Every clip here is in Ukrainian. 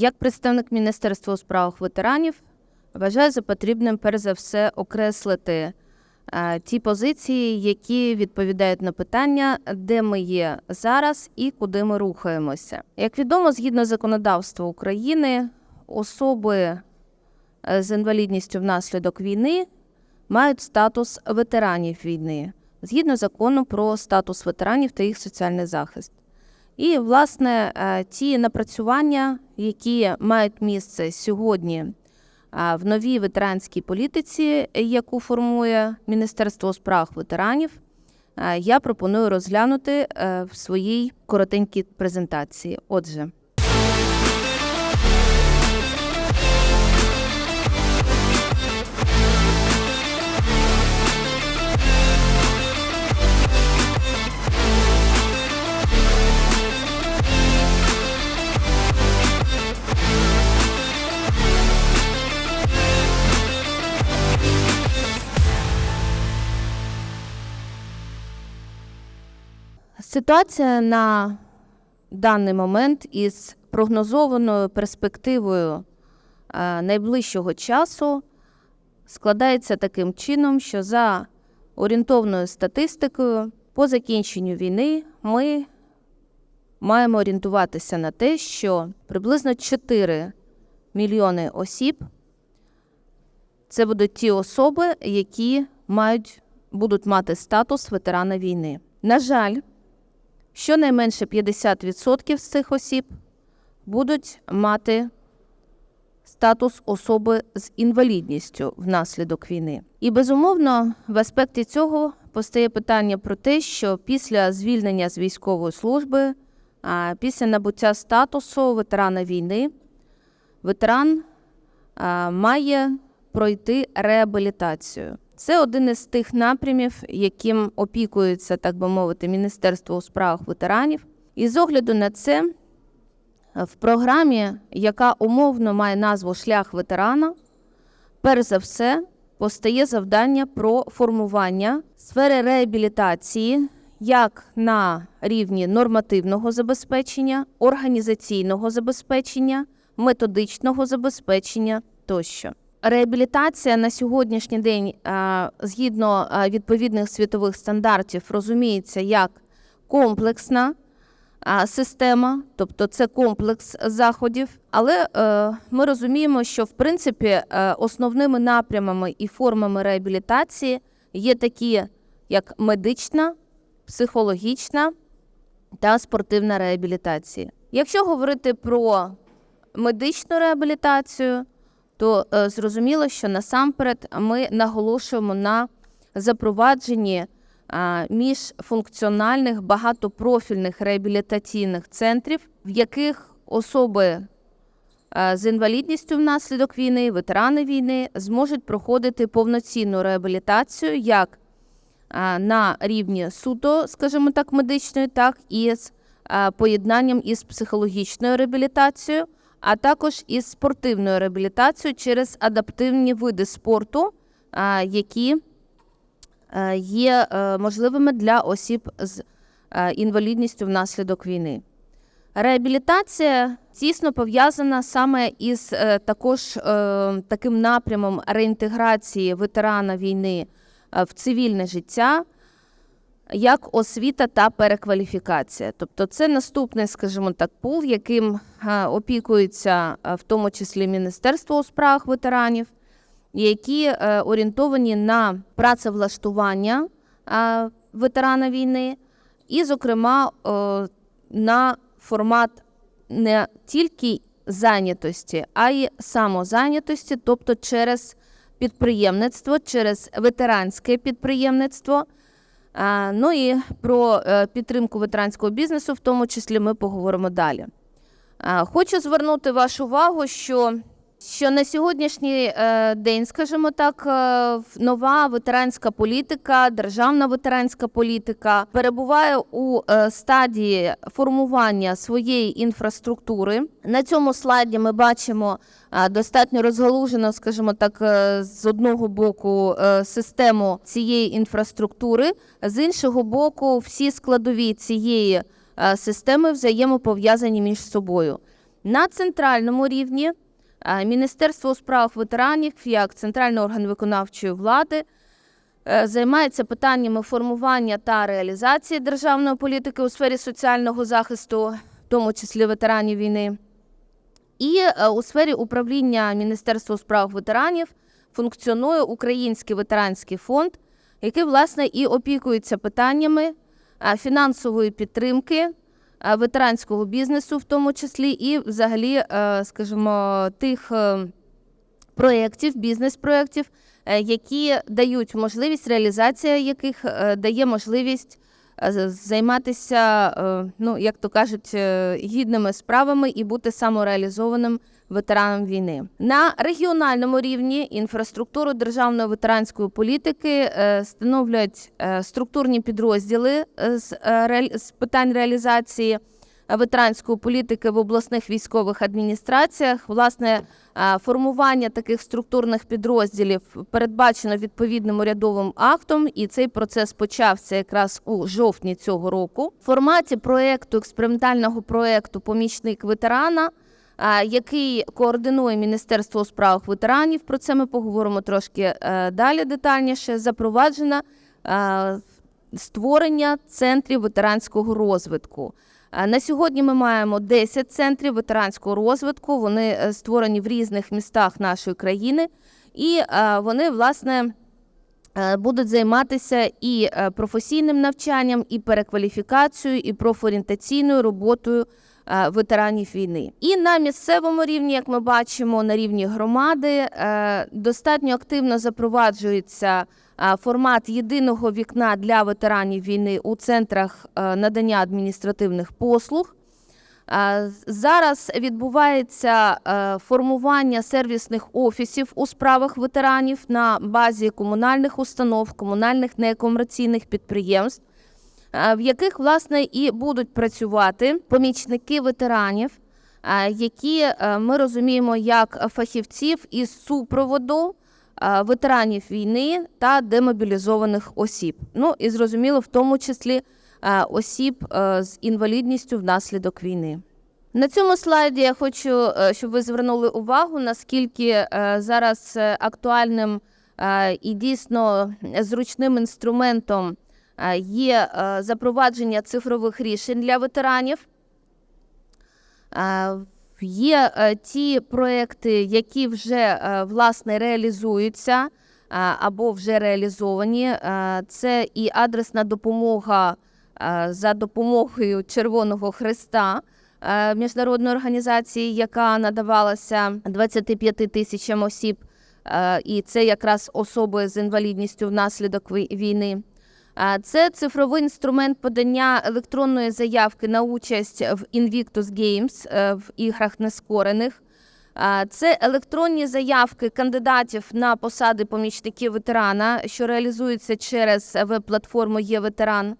Як представник Міністерства у справах ветеранів вважаю за потрібним перш за все окреслити е, ті позиції, які відповідають на питання, де ми є зараз і куди ми рухаємося. Як відомо, згідно законодавства України, особи е, з інвалідністю внаслідок війни мають статус ветеранів війни згідно закону про статус ветеранів та їх соціальний захист. І, власне, е, ті напрацювання, які мають місце сьогодні е, в новій ветеранській політиці, яку формує Міністерство справ ветеранів, е, я пропоную розглянути в своїй коротенькій презентації. Отже, Ситуація на даний момент із прогнозованою перспективою е, найближчого часу складається таким чином, що за орієнтовною статистикою по закінченню війни ми маємо орієнтуватися на те, що приблизно 4 мільйони осіб це будуть ті особи, які мають, будуть мати статус ветерана війни. На жаль, щонайменше 50% з цих осіб будуть мати статус особи з інвалідністю внаслідок війни. І безумовно, в аспекті цього постає питання про те, що після звільнення з військової служби, а, після набуття статусу ветерана війни, ветеран має пройти реабілітацію. Це один із тих напрямів, яким опікується, так би мовити, Міністерство у справах ветеранів. І з огляду на це, е, в програмі, яка умовно має назву Шлях ветерана, перш за все постає завдання про формування сфери реабілітації як на рівні нормативного забезпечення, організаційного забезпечення, методичного забезпечення тощо. Реабілітація на сьогоднішній день, е, згідно е, відповідних світових стандартів, розуміється як комплексна е, система, тобто це комплекс заходів. Але ми розуміємо, що в принципі основними напрямами і формами реабілітації є такі, як медична, психологічна та спортивна реабілітація. Якщо говорити про медичну реабілітацію, то е, зрозуміло, що насамперед ми наголошуємо на запровадженні е, міжфункціональних багатопрофільних реабілітаційних центрів, в яких особи е, з інвалідністю внаслідок війни, ветерани війни зможуть проходити повноцінну реабілітацію як на рівні суто, скажімо так, медичної, так і з поєднанням із психологічною реабілітацією а також із спортивною реабілітацією через адаптивні види спорту, які е, є е, можливими для осіб з е, інвалідністю внаслідок війни. Реабілітація тісно пов'язана саме із також таким напрямом реінтеграції ветерана війни в цивільне життя як освіта та перекваліфікація. Тобто це наступний, скажімо так, пул, яким опікується в тому числі Міністерство у справах ветеранів, які е, орієнтовані на працевлаштування ветерана війни, і, зокрема, на формат не тільки зайнятості, а й самозайнятості, тобто через підприємництво, через ветеранське підприємництво. Ну і про е, підтримку ветеранського бізнесу, в тому числі, ми поговоримо далі. Хочу звернути вашу увагу, що що на сьогоднішній е, день, скажімо так, е, нова ветеранська політика, державна ветеранська політика перебуває у стадії формування своєї інфраструктури. На цьому слайді ми бачимо достатньо розгалужено, скажімо так, з одного боку систему цієї інфраструктури, з іншого боку, всі складові цієї системи взаємопов'язані між собою. На центральному рівні е, Міністерство у справах ветеранів як центральний орган виконавчої влади е, займається питаннями формування та реалізації державної політики у сфері соціального захисту, в тому числі ветеранів війни. І е, у сфері управління Міністерства у справах ветеранів функціонує Український ветеранський фонд, який власне і опікується питаннями е, фінансової підтримки е, ветеранського бізнесу, в тому числі, і взагалі, е, скажімо, тих е, проєктів, бізнес-проєктів, е, які дають можливість, реалізація яких е, дає можливість е, займатися, е, ну як то кажуть, е, гідними справами і бути самореалізованим ветераном війни. На регіональному рівні інфраструктуру державної ветеранської політики е, становлять е, структурні підрозділи е, з, е, з питань реалізації е, ветеранської політики в обласних військових адміністраціях. Власне, е, формування таких структурних підрозділів передбачено відповідним урядовим актом, і цей процес почався якраз у жовтні цього року. В форматі проекту експериментального проекту Помічник ветерана. е, Який координує Міністерство у справах ветеранів, про це ми поговоримо трошки е, далі детальніше. Запроваджена е, створення центрів ветеранського розвитку. Е, На сьогодні ми маємо 10 центрів ветеранського розвитку. Вони е, створені в різних містах нашої країни, і е, вони власне. Будуть займатися і професійним навчанням, і перекваліфікацією, і профорієнтаційною роботою ветеранів війни. І на місцевому рівні, як ми бачимо, на рівні громади достатньо активно запроваджується формат єдиного вікна для ветеранів війни у центрах е, надання адміністративних послуг. Зараз відбувається е, формування сервісних офісів у справах ветеранів на базі комунальних установ, комунальних некомерційних підприємств, е, в яких власне і будуть працювати помічники ветеранів, які ми розуміємо як фахівців із супроводу ветеранів війни та демобілізованих осіб. Ну і зрозуміло, в тому числі е, осіб е, з інвалідністю внаслідок війни. На цьому слайді я хочу, е, щоб ви звернули увагу, наскільки е, зараз е, актуальним е, і дійсно зручним інструментом е, є е, запровадження цифрових рішень для ветеранів. Є е, ті проекти, які вже е, власне реалізуються е, або вже реалізовані. Це і адресна допомога за допомогою Червоного Христа міжнародної організації, яка надавалася 25 тисячам осіб, і це якраз особи з інвалідністю внаслідок війни. Це цифровий інструмент подання електронної заявки на участь в Invictus Games е, в іграх нескорених. Це електронні заявки кандидатів на посади помічників ветерана, що реалізуються через веб-платформу Є ветеран.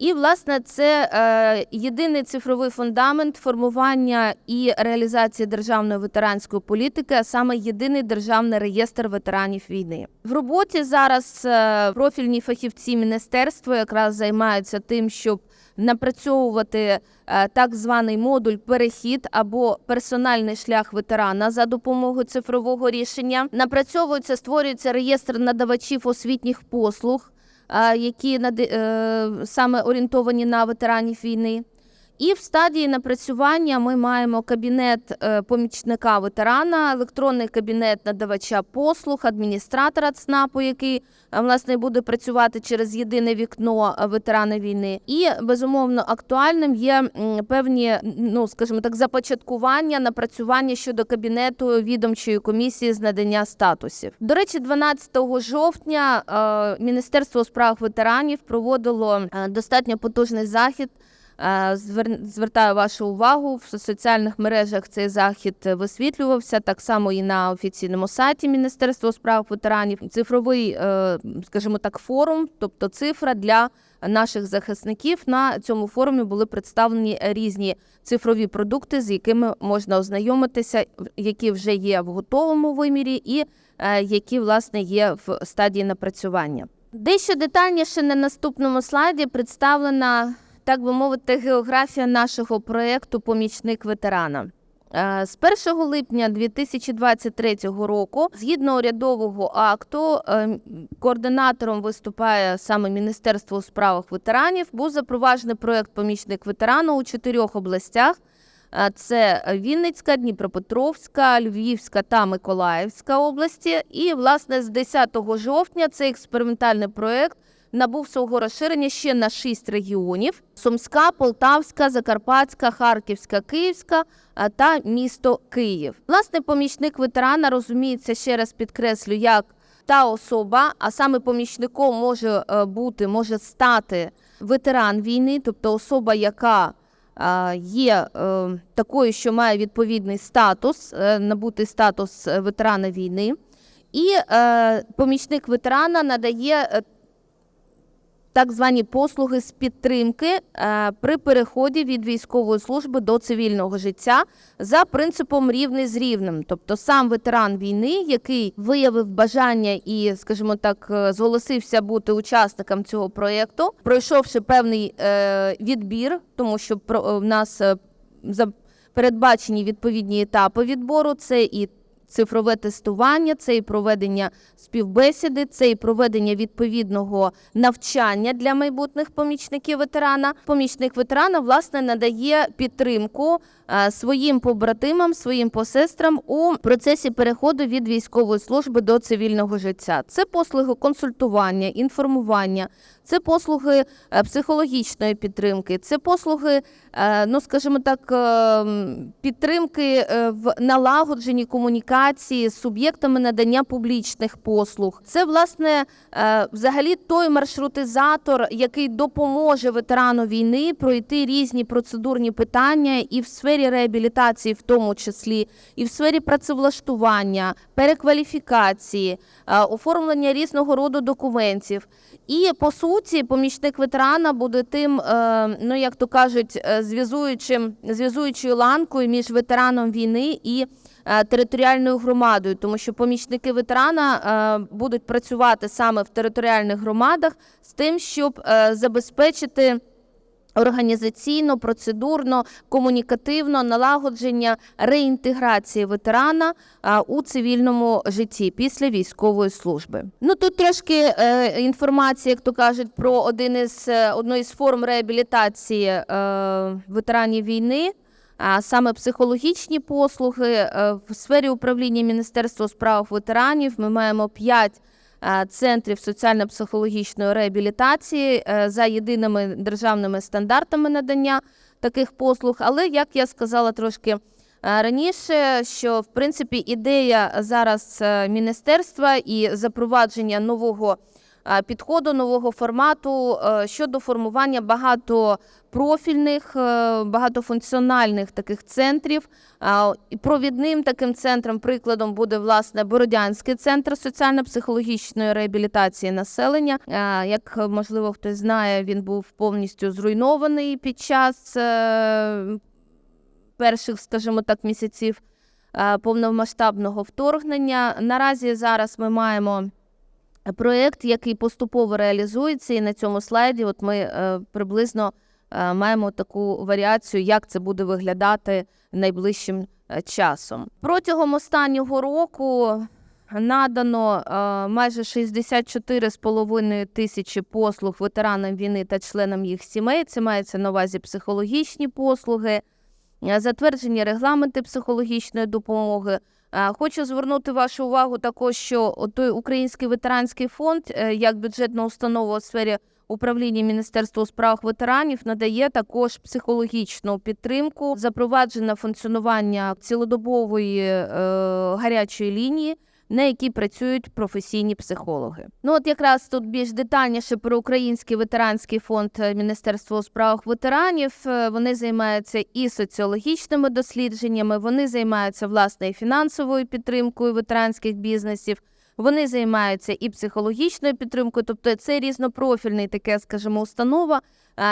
І, власне, це е, єдиний цифровий фундамент формування і реалізації державної ветеранської політики, а саме єдиний державний реєстр ветеранів війни. В роботі зараз е, профільні фахівці міністерства якраз займаються тим, щоб напрацьовувати е, так званий модуль перехід або персональний шлях ветерана за допомогою цифрового рішення. Напрацьовується, створюється реєстр надавачів освітніх послуг які е, саме орієнтовані на ветеранів війни. І в стадії напрацювання ми маємо кабінет е, помічника ветерана, електронний кабінет надавача послуг, адміністратора ЦНАПу, який е, власне буде працювати через єдине вікно е, ветерана війни. І безумовно актуальним є певні, ну скажімо так, започаткування, напрацювання щодо кабінету відомчої комісії з надання статусів. До речі, 12 жовтня Міністерство у справах ветеранів проводило достатньо потужний захід. Е, звер- Звертаю вашу увагу в соціальних мережах. Цей захід висвітлювався так само і на офіційному сайті Міністерства у справах ветеранів. Цифровий, е, скажімо так, форум, тобто цифра для наших захисників. На цьому форумі були представлені різні цифрові продукти, з якими можна ознайомитися, які вже є в готовому вимірі, і е, які власне є в стадії напрацювання. Дещо детальніше на наступному слайді представлена, так би мовити, географія нашого проєкту Помічник ветерана. Е, З 1 липня 2023 року, згідно урядового акту, е, координатором виступає саме Міністерство у справах ветеранів. Був запроваджений проект Помічник ветерана у чотирьох областях. Е, Це Вінницька, Дніпропетровська, Львівська та Миколаївська області. І, власне, з 10 жовтня цей експериментальний проект набув свого розширення ще на шість регіонів: Сумська, Полтавська, Закарпатська, Харківська, Київська та місто Київ. Власне, помічник ветерана розуміється ще раз підкреслю, як та особа, а саме помічником може е, бути, може стати ветеран війни, тобто особа, яка є е, такою, що має відповідний статус, е, набутий статус ветерана війни. І помічник ветерана надає так звані послуги з підтримки е, при переході від військової служби до цивільного життя за принципом рівний з рівним. Тобто сам ветеран війни, який виявив бажання і, скажімо так, е, зголосився бути учасником цього проєкту, пройшовши певний е, відбір, тому що в нас за передбачені відповідні етапи відбору. Це і цифрове тестування, це і проведення співбесіди, це і проведення відповідного навчання для майбутніх помічників ветерана. Помічник ветерана власне надає підтримку е, своїм побратимам, своїм посестрам у процесі переходу від військової служби до цивільного життя. Це послуги консультування, інформування, це послуги е, психологічної підтримки, це послуги, е, ну скажімо так, е, підтримки в налагодженні комунікації з суб'єктами надання публічних послуг. Це власне взагалі той маршрутизатор, який допоможе ветерану війни пройти різні процедурні питання і в сфері реабілітації, в тому числі, і в сфері працевлаштування, перекваліфікації, оформлення різного роду документів. І по суті, помічник ветерана буде тим, е, ну як то кажуть, е, зв'язуючим зв'язуючою ланкою між ветераном війни і е, територіальною громадою, тому що помічники ветерана будуть працювати саме в територіальних громадах з тим, щоб забезпечити. Організаційно, процедурно, комунікативно налагодження реінтеграції ветерана у цивільному житті після військової служби. Ну тут трошки е, інформації, як то кажуть, про один із е, одну із форм реабілітації е, ветеранів війни. А саме психологічні послуги Е, в сфері управління Міністерства у справах ветеранів ми маємо п'ять центрів соціально-психологічної реабілітації е, за єдиними державними стандартами надання таких послуг. Але як я сказала трошки е, раніше, що в принципі ідея зараз е, міністерства і запровадження нового е, підходу, нового формату е, щодо формування багатопрофільних, е, багатофункціональних таких центрів. І Провідним таким центром, прикладом буде власне Бородянський центр соціально-психологічної реабілітації населення. Як можливо хтось знає, він був повністю зруйнований під час е, перших, скажімо так, місяців е, повномасштабного вторгнення. Наразі зараз ми маємо. Проєкт, який поступово реалізується, і на цьому слайді, от ми е, приблизно е, маємо таку варіацію, як це буде виглядати найближчим е, часом. Протягом останнього року надано майже 64,5 тисячі послуг ветеранам війни та членам їх сімей. Це мається на увазі психологічні послуги, затверджені регламенти психологічної допомоги. Хочу звернути вашу увагу також, що той Український ветеранський фонд, е, як бюджетна установа у сфері управління Міністерства у справах ветеранів, надає також психологічну підтримку, запроваджено функціонування цілодобової е, гарячої лінії. На якій працюють професійні психологи. Ну от якраз тут більш детальніше про Український ветеранський фонд е, Міністерства у справах ветеранів. Е, Вони займаються і соціологічними дослідженнями, вони займаються власне і фінансовою підтримкою ветеранських бізнесів. Вони займаються і психологічною підтримкою, тобто це різнопрофільний таке, скажімо, установа,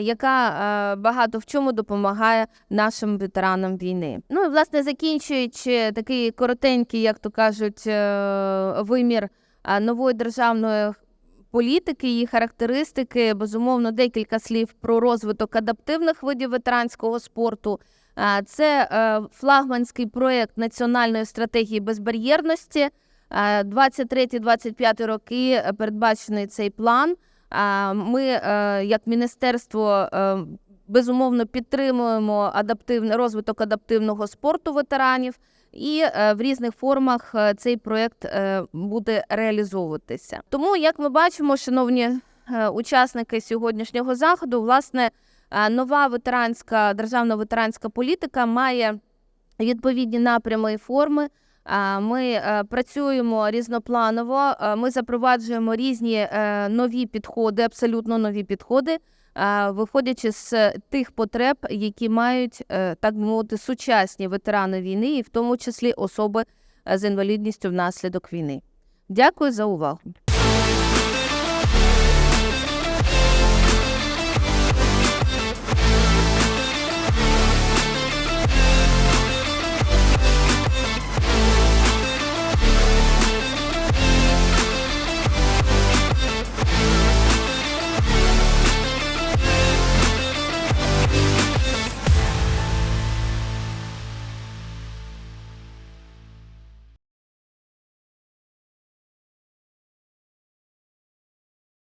яка багато в чому допомагає нашим ветеранам війни. Ну і власне закінчуючи такий коротенький, як то кажуть, е, вимір нової державної політики, її характеристики, безумовно, декілька слів про розвиток адаптивних видів ветеранського спорту. Це е, флагманський проєкт національної стратегії безбар'єрності. Е, 23-25 роки е, передбачений цей план. Ми, е, як міністерство, е, безумовно підтримуємо адаптивний розвиток адаптивного спорту ветеранів, і е, в різних формах цей проєкт е, буде реалізовуватися. Тому, як ми бачимо, шановні учасники сьогоднішнього заходу, власне, нова ветеранська державна ветеранська політика має відповідні напрями і форми. Ми е, працюємо різнопланово, е, ми запроваджуємо різні е, нові підходи, абсолютно нові підходи, виходячи з тих потреб, які мають так би мовити сучасні ветерани війни, і в тому числі особи з інвалідністю внаслідок війни. Дякую за увагу.